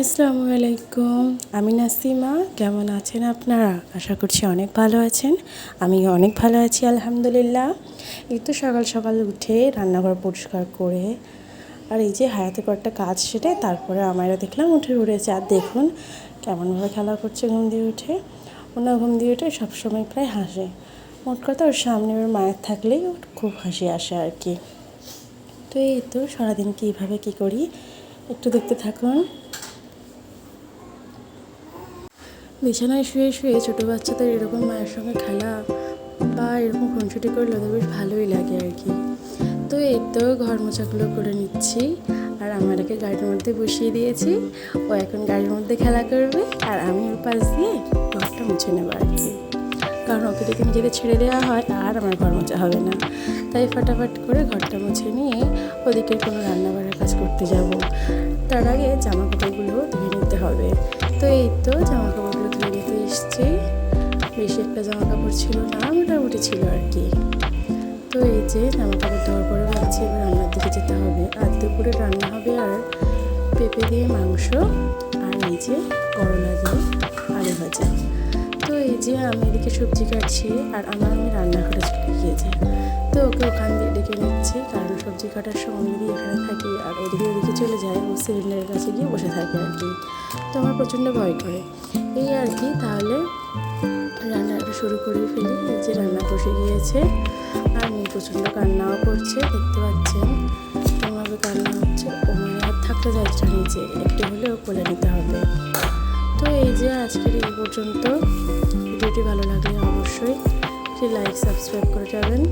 আসসালামু আলাইকুম। আমি নাসিমা। কেমন আছেন আপনারা? আশা করছি অনেক ভালো আছেন। আমি অনেক ভালো আছি, আলহামদুলিল্লাহ। এই তো সকাল সকাল উঠে রান্নাঘর পরিষ্কার করে আর এই যে হায়াতে কয়েকটা কাজ সেরে তারপরে আমারা দেখলাম উঠে উঠেছে। আর দেখুন, কেমনভাবে খেলা করছে ঘুম দিয়ে উঠে। ওনার ঘুম দিয়ে উঠে সবসময় প্রায় হাসে। মোট কথা ওর সামনে ওর মায়ের থাকলেই ওর খুব হাসি আসে আর কি। তো এই তো সারাদিন কীভাবে কী করি, একটু দেখতে থাকুন। বিছানায় শুয়ে শুয়ে ছোটো বাচ্চাদের এরকম মায়ের সঙ্গে খেলা বা এরকম খুনসুটি করলে ওদের বেশ ভালোই লাগে আর কি। তো এই তো ঘর মোছাগুলো করে নিচ্ছি আর আমারকে গাড়ির মধ্যে বসিয়ে দিয়েছি। ও এখন গাড়ির মধ্যে খেলা করবে আর আমি ওর পাশ দিয়ে ঘরটা মুছে নেব আর কি। কারণ ওকে যদি নিজেকে ছেড়ে দেওয়া হয় আর আমার ঘর মোছা হবে না। তাই ফাটাফাট করে ঘরটা মুছে নিয়ে ওদিকে কোনো রান্নাবাড়ার কাজ করতে যাব। তার আগে জামা কাপড়গুলো ধুয়ে নিতে হবে। তো এই তো জামা এসছি বেশি একটা জামা কাপড় ছিল না, মোটামুটি ছিল আর কি। তো এই যে জামা কাপড় দেওয়ার পরে ভাবছি এবার রান্নার দিকে যেতে হবে। আর দুপুরে রান্না হবে আর পেঁপে দিয়ে মাংস আর এই যে করলা দিয়ে আলু ভাজা। তো এই যে আমি এদিকে সবজি কাটছি আর আমার আমি রান্নাঘরে চলে গিয়েছি। তো ওকে ওখান দিয়ে ডেকে নিচ্ছি, কারণ সবজি কাটার সময় যদি এখানে থাকি আর ওদিকে ওদিকে চলে যায়, ও সিলিন্ডারের কাছে গিয়ে বসে থাকে আর কি। তো আমার প্রচণ্ড ভয় করে। এই আর কি, তাহলে রান্নাটা শুরু করে ফেলি। যে রান্না বসে গিয়েছে, আর মেয়ে প্রচণ্ড কান্নাও করছে, দেখতে পাচ্ছেন? কেমনভাবে কান্না হচ্ছে? ও মানে আর থাকতে যাচ্ছে নিচে একটু হলেও কোলে নিতে হবে। তো এই যে আজকের এই পর্যন্ত। ভিডিওটি ভালো লাগলে অবশ্যই লাইক, সাবস্ক্রাইব করে যাবেন।